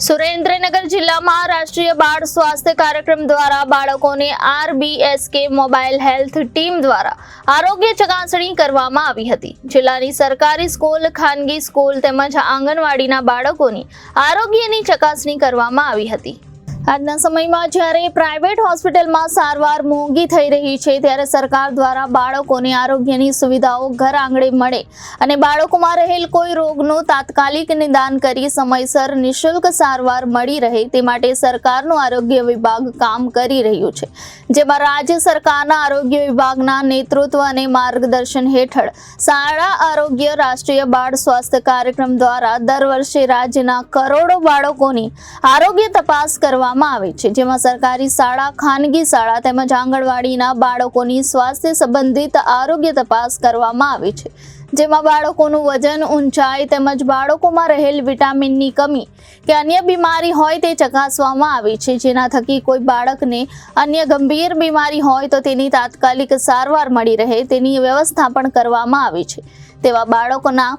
સુરેન્દ્રનગર જિલ્લામાં રાષ્ટ્રીય બાળ સ્વાસ્થ્ય કાર્યક્રમ દ્વારા બાળકોને આરબીએસકે મોબાઈલ હેલ્થ ટીમ દ્વારા આરોગ્ય ચકાસણી કરવામાં આવી હતી. જિલ્લાની સરકારી સ્કૂલ, ખાનગી સ્કૂલ તેમજ આંગણવાડીના બાળકોની આરોગ્યની ચકાસણી કરવામાં આવી હતી. આજના સમયમાં જ્યારે પ્રાઇવેટ હોસ્પિટલમાં સારવાર મોંઘી થઈ રહી છે, ત્યારે સરકાર દ્વારા બાળકોને આરોગ્યની સુવિધાઓ ઘર આંગણે મળે અને બાળકોમાં રહેલ કોઈ રોગનું તાત્કાલિક નિદાન કરી સમયસર નિઃશુલ્ક સારવાર મળી રહે તે માટે સરકારનું આરોગ્ય વિભાગ કામ કરી રહ્યું છે. જેમાં રાજ્ય સરકારના આરોગ્ય વિભાગના નેતૃત્વ અને માર્ગદર્શન હેઠળ શાળા આરોગ્ય રાષ્ટ્રીય બાળ સ્વાસ્થ્ય કાર્યક્રમ દ્વારા દર વર્ષે રાજ્યના કરોડો બાળકોની આરોગ્ય તપાસ કરવામાં આવે છે, જેમાં સરકારી શાળા, ખાનગી શાળા તેમજ આંગણવાડીના બાળકોની સ્વાસ્થ્ય સંબંધિત આરોગ્ય તપાસ કરવામાં આવે છે. જેમાં બાળકોનું વજન ઊંચાઈ તેમજ બાળકોમાં રહેલ વિટામિનની કમી કે અન્ય બીમારી હોય તે ચકાસવામાં આવે છે. જેના થકી કોઈ બાળકને અન્ય ગંભીર બીમારી હોય તો તેની તાત્કાલિક સારવાર મળી રહે તેની વ્યવસ્થા પણ કરવામાં આવે છે. તેવા બાળકોના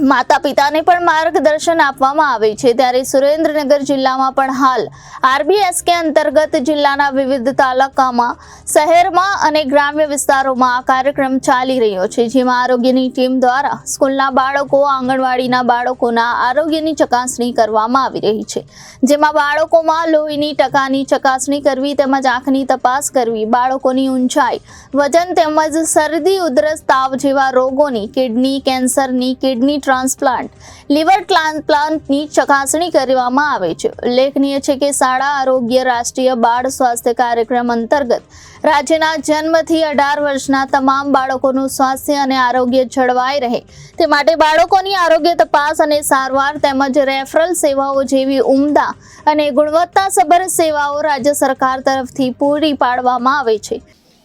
માતા પિતાને પણ માર્ગદર્શન આપવામાં આવે છે. ત્યારે સુરેન્દ્રનગર જિલ્લામાં પણ હાલ આરબીએસકે અંતર્ગત જિલ્લાના વિવિધ તાલુકામાં, શહેરમાં અને ગ્રામ્ય વિસ્તારોમાં આ કાર્યક્રમ ચાલી રહ્યો છે. જેમાં આરોગ્યની ટીમ દ્વારા સ્કૂલના બાળકો, આંગણવાડીના બાળકોના આરોગ્યની ચકાસણી કરવામાં આવી રહી છે. જેમાં બાળકોમાં લોહીની ટકાની ચકાસણી કરવી તેમજ આંખની તપાસ કરવી, બાળકોની ઊંચાઈ, વજન તેમજ શરદી, ઉધરસ, તાવ જેવા રોગોની, કિડની કેન્સરની, કિડની ટ્રાન્સપ્લાન્ટ. લીવર ટ્રાન્સપ્લાન્ટની ચકાસણી કરવામાં આવે છે. ઉલ્લેખનીય છે કે શાળા આરોગ્ય રાષ્ટ્રીય બાળ સ્વાસ્થ્ય કાર્યક્રમ અંતર્ગત રાજ્યના જન્મથી અઢાર વર્ષના તમામ બાળકોનું સ્વાસ્થ્ય અને આરોગ્ય જળવાઈ રહે. તે માટે બાળકોની આરોગ્ય તપાસ અને સારવાર તેમજ રેફરલ સેવાઓ જેવી ઉમદા અને ગુણવત્તાસભર સેવાઓ રાજ્ય સરકાર તરફથી પૂરી પાડવામાં આવે છે.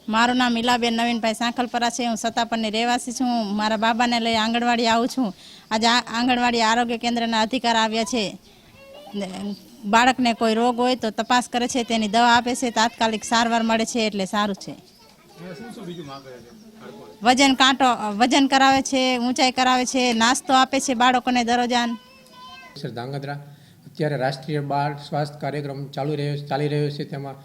મારું નામ ઈલાબેન નવીનભાઈ સાંખલપરા છે. હું સતાપરની રહેવાસી છું. મારા બાબાને લઈ આંગણવાડી આવું છું. આજે આંગણવાડી આરોગ્ય કેન્દ્રના અધિકાર આવ્યા છે. બાળકને કોઈ રોગ હોય તો તપાસ કરે છે. તેની દવા આપે છે. તાત્કાલિક સારવાર મળે છે એટલે સારું છે. વજન કાંટો, વજન કરાવે છે, ઊંચાઈ કરાવે છે, નાસ્તો આપે છે બાળકોને દરરોજાન. સર ધાંગધ્રા અત્યારે રાષ્ટ્રીય બાળ સ્વાસ્થ્ય કાર્યક્રમ ચાલુ રહ્યો, ચાલી રહ્યો છે. તેમાં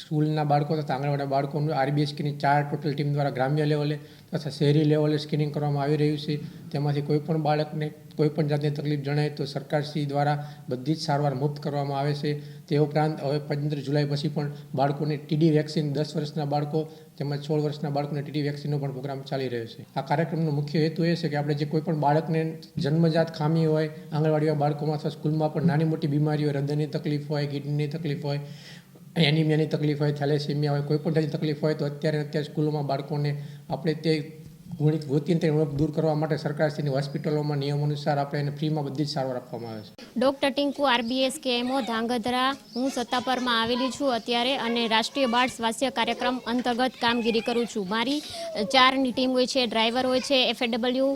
સ્કૂલના બાળકો તથા આંગણવાડી બાળકોનું આરબીએસ આરબીએસકેની ચાર ટોટલ ટીમ દ્વારા ગ્રામ્ય લેવલે તથા શહેરી લેવલે સ્ક્રીનિંગ કરવામાં આવી રહ્યું છે. તેમાંથી કોઈપણ બાળકને કોઈપણ જાતની તકલીફ જણાય તો સરકારશ્રી દ્વારા બધી જ સારવાર મુક્ત કરવામાં આવે છે. તે ઉપરાંત હવે પંદર જુલાઈ પછી પણ બાળકોને ટીડી વેક્સિન, દસ વર્ષના બાળકો તેમજ સોળ વર્ષના બાળકોને ટીડી વેક્સિનનો પણ પ્રોગ્રામ ચાલી રહ્યો છે. આ કાર્યક્રમનો મુખ્ય હેતુ એ છે કે આપણે જે કોઈપણ બાળકને જન્મજાત ખામી હોય આંગણવાડીના બાળકોમાં અથવા સ્કૂલમાં પણ નાની મોટી બીમારી હોય હૃદયની તકલીફ હોય, કિડનીની તકલીફ હોય એનિમિયાની તકલીફ હોય, થેલેસેમિયા હોય, કોઈ પણ તકલીફ હોય તો અત્યારે અત્યારે સ્કૂલોમાં બાળકોને આપણે તે ગુણિત ગોતીને ઉણપ દૂર કરવા માટે સરકારશ્રીની હોસ્પિટલોમાં નિયમ અનુસાર આપણે એને ફ્રીમાં બધી જ સારવાર આપવામાં આવે છે. Doctor Tinku, RBS KMO Dhrangadhra, હું સત્તાપરમાં આવેલી છું અત્યારે અને રાષ્ટ્રીય બાળ સ્વાસ્થ્ય કાર્યક્રમ અંતર્ગત કામગીરી કરું છું. મારી ચારની ટીમ હોય છે, ડ્રાઈવર હોય છે, FAW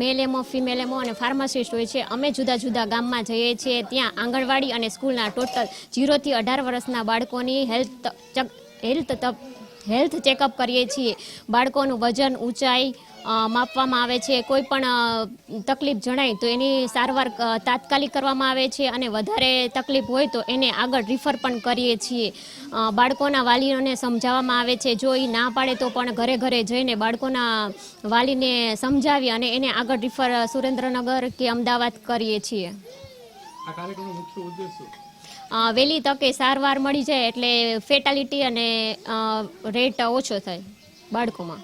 male MO, female MO અને ફાર્માસિસ્ટ હોય છે. અમે જુદા જુદા ગામમાં જઈએ છીએ. ત્યાં આંગણવાડી અને સ્કૂલના ટોટલ જીરોથી અઢાર વર્ષના બાળકોની હેલ્થ હેલ્થ હેલ્થ ચેકઅપ કરીએ છીએ. બાળકોનું વજન ઊંચાઈ માપવામાં આવે છે. કોઈ પણ તકલીફ જણાય તો એની સારવાર તાત્કાલિક કરવામાં આવે છે અને વધારે તકલીફ હોય તો એને આગળ રિફર પણ કરીએ છીએ. બાળકોના વાલીઓને સમજાવવામાં આવે છે. જો એ ના પાડે તો પણ ઘરે ઘરે જઈને બાળકોના વાલીને સમજાવી અને એને આગળ રિફર સુરેન્દ્રનગર કે અમદાવાદ કરીએ છીએ. અ, વહેલી તકે સારવાર મળી જાય એટલે ફેટાલિટી અને રેટ ઓછો થાય બાળકોમાં.